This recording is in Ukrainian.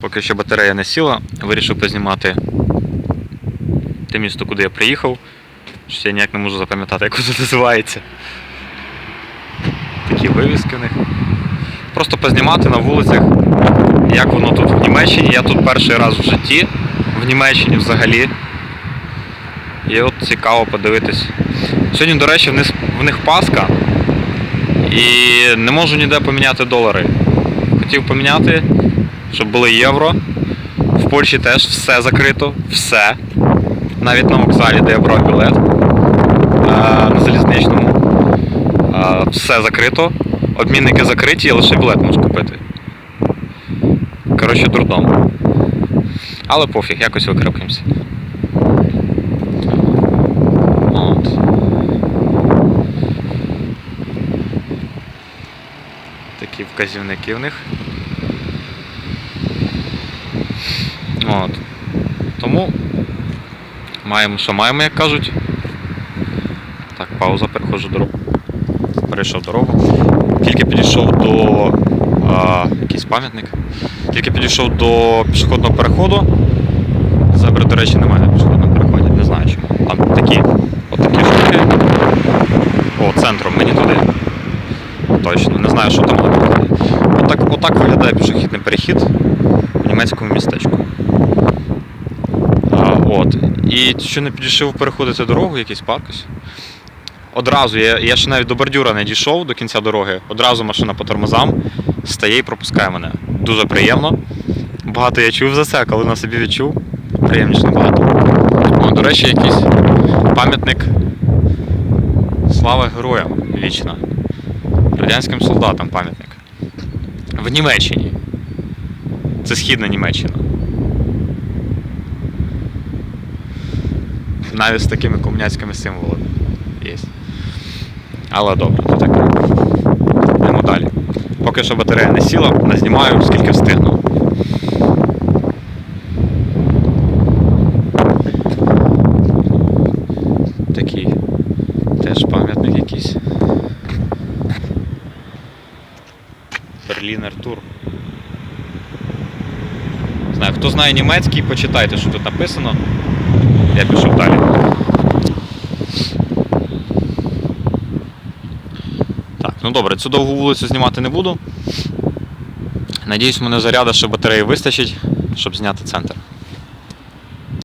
Поки що батарея не сіла, вирішив познімати те місто, куди я приїхав. Щось я ніяк не можу запам'ятати, як воно називається. Такі вивіски в них. Просто познімати на вулицях, як воно тут в Німеччині. Я тут перший раз в житті, в Німеччині взагалі. І от цікаво подивитись. Сьогодні, до речі, в них, в них Пасха. І не можу ніде поміняти долари. Хотів поміняти, щоб були євро. В Польщі теж все закрито, все. Навіть на вокзалі, де я брав білет. На залізничному. Все закрито. Обмінники закриті, я лише білет можу купити. Коротше, дурдом. Але пофіг, якось викрепкаємося. От. Такі вказівники в них. От. Тому маємо, що маємо, як кажуть. Так, пауза, переходжу дорогу. Перейшов дорогу. Тільки підійшов до а, якийсь пам'ятник. Тільки підійшов до пішохідного переходу. Зебри, до речі, немає на пішохідному переході, не знаю чому. Там такі, от такі штуки. О, центром мені туди. Точно, не знаю, що там переході. Отак, отак виглядає пішохідний перехід в німецькому містечку. А, от. І що не підійшов переходити дорогу, якийсь парк ось. Одразу, я, я ще навіть до бордюра не дійшов до кінця дороги, одразу машина по тормозам стає і пропускає мене. Дуже приємно. Багато я чув за це, коли на собі відчув, приємніше набагато. О, до речі, якийсь пам'ятник слава героям вічна. Радянським солдатам пам'ятник. В Німеччині. Це східна Німеччина. Навіть з такими комуняцькими символами є. Але добре, то таке. Йдемо далі. Поки що батарея не сіла, не знімаю, скільки встигну. Такий теж пам'ятник якийсь. Берлінер тур. Знаю, хто знає німецький, почитайте, що тут написано. Я пішов далі. Так, ну добре, цю довгу вулицю знімати не буду. Надіюсь, мене заряда, що батареї вистачить, щоб зняти центр.